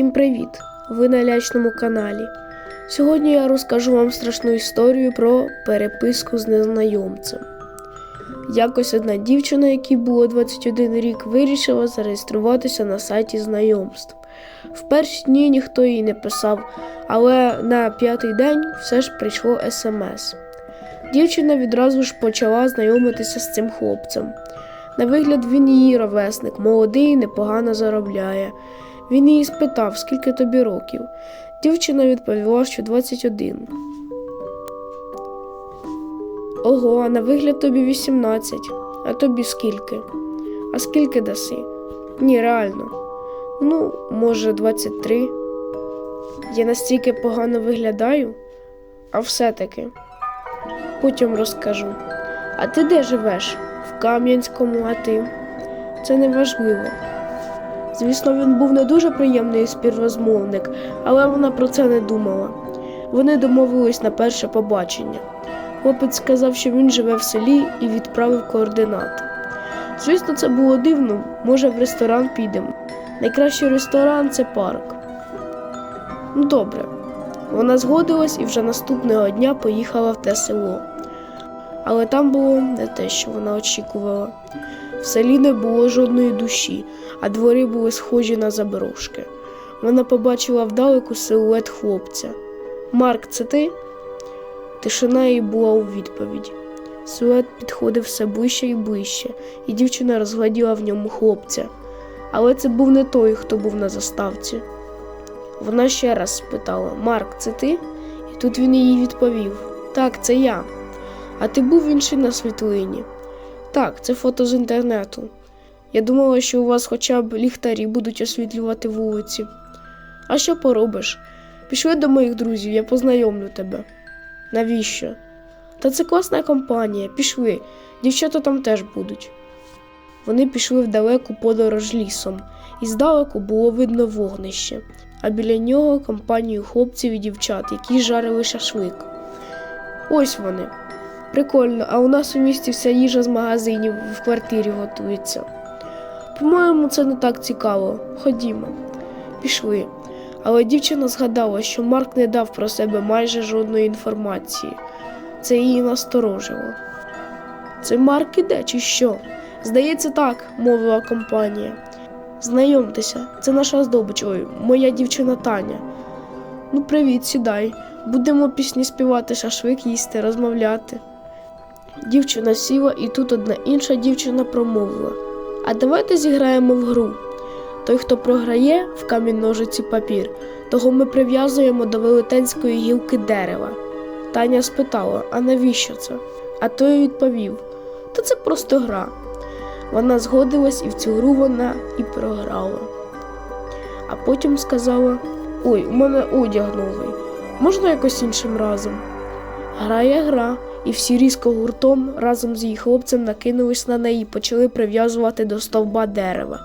Всім привіт! Ви на лячному каналі. Сьогодні я розкажу вам страшну історію про переписку з незнайомцем. Якось одна дівчина, якій було 21 рік, вирішила зареєструватися на сайті знайомств. В перші дні ніхто їй не писав, але на п'ятий день все ж прийшло смс. Дівчина відразу ж почала знайомитися з цим хлопцем. На вигляд він її ровесник, молодий непогано заробляє. Він її спитав, скільки тобі років. Дівчина відповіла, що 21. Ого, а на вигляд тобі 18. А тобі скільки? А скільки даси? Ні, реально. Ну, може, 23. Я настільки погано виглядаю, а все-таки. Потім розкажу. А ти де живеш? В Кам'янському, а ти? Це не важливо. Звісно, він був не дуже приємний співрозмовник, але вона про це не думала. Вони домовились на перше побачення. Хлопець сказав, що він живе в селі і відправив координати. Звісно, це було дивно, може, в ресторан підемо. Найкращий ресторан це парк. Ну, добре. Вона згодилась і вже наступного дня поїхала в те село. Але там було не те, що вона очікувала. В селі не було жодної душі, а двори були схожі на заброшки. Вона побачила вдалеку силует хлопця. Марк, це ти? Тишина їй була у відповідь. Силует підходив все ближче і ближче, і дівчина розгляділа в ньому хлопця. Але це був не той, хто був на заставці. Вона ще раз спитала Марк, це ти? І тут він їй відповів Так, це я. А ти був інший на світлині? Так, це фото з інтернету. Я думала, що у вас хоча б ліхтарі будуть освітлювати вулиці. А що поробиш? Пішли до моїх друзів, я познайомлю тебе. Навіщо? Та це класна компанія, пішли, дівчата там теж будуть. Вони пішли в далеку подорож лісом, і здалеку було видно вогнище, а біля нього компанію хлопців і дівчат, які жарили шашлик. Ось вони. Прикольно, а у нас у місті вся їжа з магазинів в квартирі готується. По-моєму, це не так цікаво. Ходімо. Пішли. Але дівчина згадала, що Марк не дав про себе майже жодної інформації. Це її насторожило. Це Марк іде, чи що? Здається, так, мовила компанія. Знайомтеся, це наша здобич, ой, моя дівчина Таня. Ну, привіт, сідай. Будемо пісні співати, шашлик їсти, розмовляти. Дівчина сіла, і тут одна інша дівчина промовила: А давайте зіграємо в гру. Той, хто програє в камінь ножиці папір, того ми прив'язуємо до велетенської гілки дерева. Таня спитала, а навіщо це? А той відповів: Та це просто гра. Вона згодилась і в цю гру вона і програла. А потім сказала: Ой, у мене одяг новий. Можна якось іншим разом? Гра є гра, і всі різко гуртом разом з її хлопцем накинулись на неї і почали прив'язувати до стовба дерева.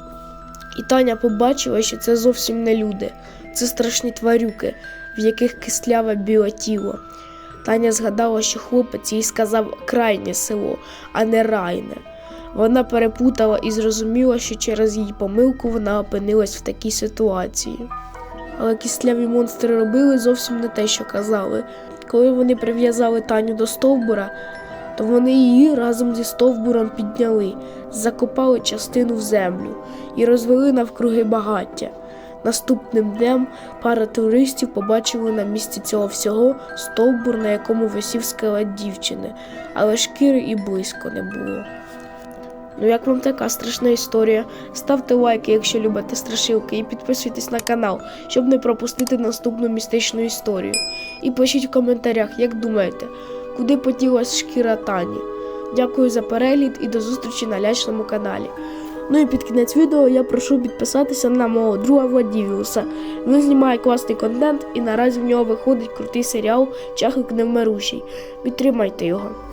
І Таня побачила, що це зовсім не люди, це страшні тварюки, в яких кисляве біле тіло. Таня згадала, що хлопець їй сказав крайнє село, а не райне. Вона перепутала і зрозуміла, що через її помилку вона опинилась в такій ситуації. Але кисляві монстри робили зовсім не те, що казали. Коли вони прив'язали Таню до стовбура, то вони її разом зі стовбуром підняли, закопали частину в землю і розвели навкруги багаття. Наступним днем пара туристів побачили на місці цього всього стовбур, на якому висів скелет дівчини, але шкіри і близько не було. Ну, як вам така страшна історія? Ставте лайки, якщо любите страшилки, і підписуйтесь на канал, щоб не пропустити наступну містичну історію. І пишіть в коментарях, як думаєте, куди поділась шкіра Тані. Дякую за перегляд і до зустрічі на лячному каналі. Ну і під кінець відео я прошу підписатися на мого друга Владівіуса. Він знімає класний контент і наразі в нього виходить крутий серіал Чахик Невмирущий. Підтримайте його.